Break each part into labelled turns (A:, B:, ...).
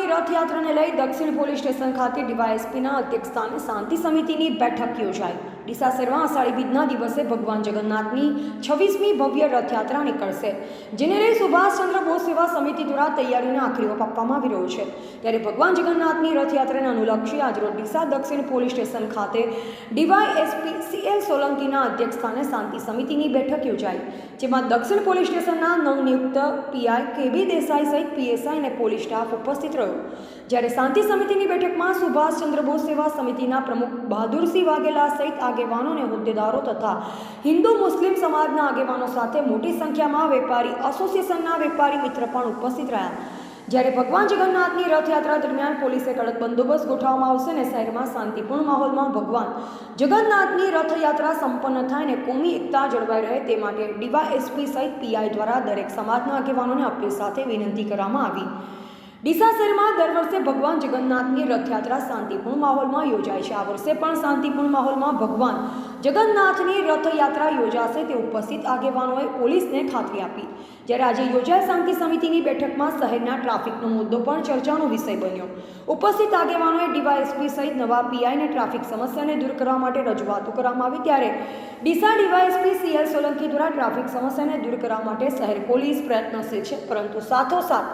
A: રથયાત્રાને લઈ દક્ષિણ police station ખાતે ડીવાયએસપીના અધ્યક્ષસ્થાને શાંતિ સમિતિની બેઠક યોજાઈ. ડીસા શહેરમાં અષાઢી બીજના દિવસે ભગવાન જગન્નાથની છવ્વીસમી ભવ્ય રથયાત્રા નીકળશે. જેને લઈ સુભાષચંદ્ર બોઝ સેવા સમિતિ દ્વારા તૈયારીઓને આખરી ઓપ આપવામાં આવી રહ્યો છે. ત્યારે ભગવાન જગન્નાથની રથયાત્રાને અનુલક્ષી આજરોજ ડીસા દક્ષિણ પોલીસ સ્ટેશન ખાતે ડીવાયએસપી સીએલ સોલંકીના અધ્યક્ષસ્થાને શાંતિ સમિતિની બેઠક યોજાઈ. જેમાં દક્ષિણ પોલીસ સ્ટેશનના નવનિયુક્ત પીઆઈ કેબી દેસાઈ સહિત પીએસઆઈ અને પોલીસ સ્ટાફ ઉપસ્થિત રહ્યો. જ્યારે શાંતિ સમિતિની બેઠકમાં સુભાષચંદ્ર બોઝ સેવા સમિતિના પ્રમુખ બહાદુરસિંહ વાઘેલા સહિત આગેવાનો અને હોદ્દેદારો તથા હિન્દુ મુસ્લિમ સમાજના આગેવાનો સાથે મોટી સંખ્યામાં વેપારી, એસોસિએશનના વેપારી મિત્ર પણ ઉપસ્થિત રહ્યા. જ્યારે ભગવાન જગન્નાથની રથયાત્રા દરમિયાન પોલીસે કડક બંદોબસ્ત ગોઠવવામાં આવશે અને શહેરમાં શાંતિપૂર્ણ માહોલમાં ભગવાન જગન્નાથની રથયાત્રા સંપન્ન થાય અને કોમી એકતા જળવાઈ રહે તે માટે ડીવાયએસપી સહિત પીઆઈ દ્વારા દરેક સમાજના આગેવાનોને અપીલ સાથે વિનંતી કરવામાં આવી. ડીસા શહેરમાં દર વર્ષે ભગવાન જગન્નાથની રથયાત્રા શાંતિપૂર્ણ માહોલમાં યોજાય છે. આ વર્ષે પણ શાંતિપૂર્ણ માહોલમાં ભગવાન જગન્નાથની રથયાત્રા યોજાશે તે ઉપસ્થિત આગેવાનોએ પોલીસને ખાતરી આપી. જ્યારે આજે યોજાય શાંતિ સમિતિની બેઠકમાં શહેરના ટ્રાફિકનો મુદ્દો પણ ચર્ચાનો વિષય બન્યો. ઉપસ્થિત આગેવાનોએ ડીવાયએસપી સહિત નવા પીઆઈને ટ્રાફિક સમસ્યાને દૂર કરવા માટે રજૂઆતો કરવામાં આવી. ત્યારે ડીસા ડીવાયએસપી સીએલ સોલંકી દ્વારા ટ્રાફિક સમસ્યાને દૂર કરવા માટે શહેર પોલીસ પ્રયત્નશીલ છે. પરંતુ સાથોસાથ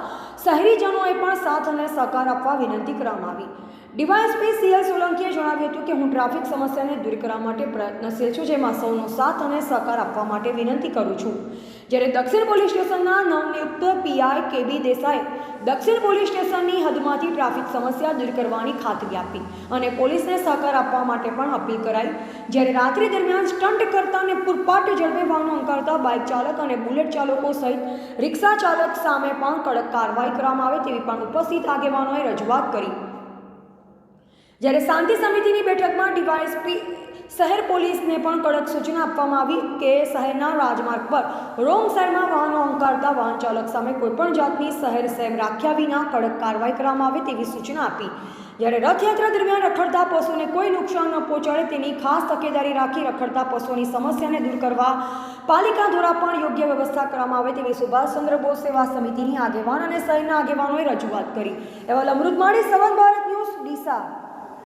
A: શહેરીજનોએ પણ સાથ અને સહકાર આપવા વિનંતી કરવામાં આવી. ડીવાયએસપી સીએલ સોલંકીએ જણાવ્યું હતું કે હું ટ્રાફિક સમસ્યાને દૂર કરવા માટે પ્રયત્નશીલ છું, જેમાં સૌનો સાથ અને સહકાર આપવા માટે વિનંતી કરું છું. જ્યારે દક્ષિણ પોલીસ સ્ટેશનના નવનિયુક્ત પીઆઈ કેબી દેસાઈ દક્ષિણ પોલીસ સ્ટેશનની હદમાંથી ટ્રાફિક સમસ્યા દૂર કરવાની ખાતરી આપી અને પોલીસને સહકાર આપવા માટે પણ અપીલ કરાઈ. જ્યારે રાત્રિ દરમિયાન સ્ટન્ટ કરતા અને પૂરપાટ ઝડપે વાહનો અંકારતા બાઇક ચાલક અને બુલેટ ચાલકો સહિત રિક્ષા ચાલક સામે પણ કડક કાર્યવાહી કરવામાં આવે તેવી પણ ઉપસ્થિત આગેવાનોએ રજૂઆત કરી. જ્યારે શાંતિ સમિતિની બેઠકમાં ડીવાયએસપી, શહેર પોલીસને પણ કડક સૂચના આપવામાં આવી કે શહેરના રાજમાર્ગ પર રોંગ સાઈડમાં વાહનો અંકારતા વાહન ચાલક સામે કોઈપણ જાતની શહેર સેમ રાખ્યા વિના કડક કાર્યવાહી કરવામાં આવે તેવી સૂચના આપી. જ્યારે રથયાત્રા દરમિયાન રખડતા પશુને કોઈ નુકસાન ન પહોંચાડે તેની ખાસ તકેદારી રાખી રખડતા પશુઓની સમસ્યાને દૂર કરવા પાલિકા દ્વારા પણ યોગ્ય વ્યવસ્થા કરવામાં આવે તેવી સુભાષચંદ્ર બોઝ સેવા સમિતિની આગેવાન અને શહેરના આગેવાનોએ રજૂઆત કરી. એવા અમૃતમાળી સવન ભારત ન્યૂઝ, ડીસા.